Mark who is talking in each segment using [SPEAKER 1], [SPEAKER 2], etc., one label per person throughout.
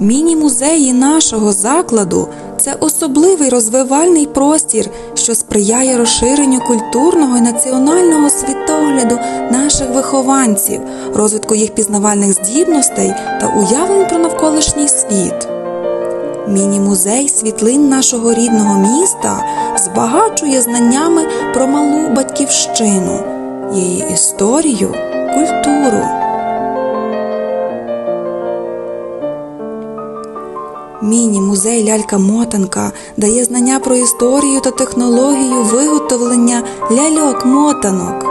[SPEAKER 1] Міні-музеї нашого закладу це особливий розвивальний простір, що сприяє розширенню культурного і національного світогляду наших вихованців, розвитку їх пізнавальних здібностей та уявлень про навколишній світ. Міні-музей світлин нашого рідного міста збагачує знаннями про малу батьківщину, її історію, культуру. Міні-музей лялька-мотанка дає знання про історію та технологію виготовлення ляльок-мотанок.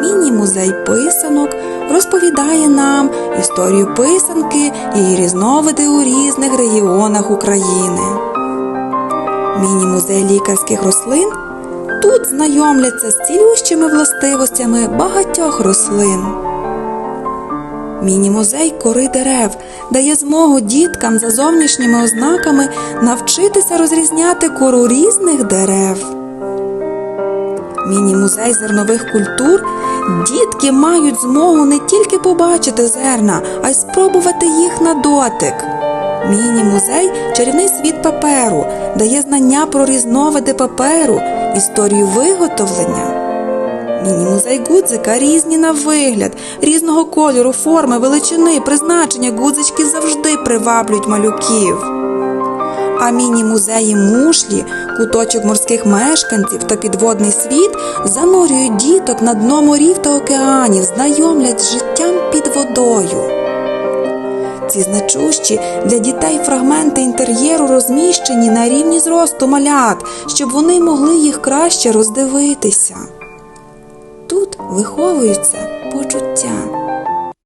[SPEAKER 1] Міні-музей писанок розповідає нам історію писанки і її різновиди у різних регіонах України. Міні-музей лікарських рослин тут знайомляться з цілющими властивостями багатьох рослин. Міні-музей кори дерев дає змогу діткам за зовнішніми ознаками навчитися розрізняти кору різних дерев. Міні-музей зернових культур дітки мають змогу не тільки побачити зерна, а й спробувати їх на дотик. Міні-музей чарівний світ паперу дає знання про різновиди паперу, історію виготовлення. Міні-музей гудзика різні на вигляд, різного кольору, форми, величини, призначення гудзички завжди приваблюють малюків. А міні-музеї мушлі, куточок морських мешканців та підводний світ занурюють діток на дно морів та океанів, знайомлять з життям під водою. Ці значущі для дітей фрагменти інтер'єру розміщені на рівні зросту малят, щоб вони могли їх краще роздивитися. Виховуються почуття.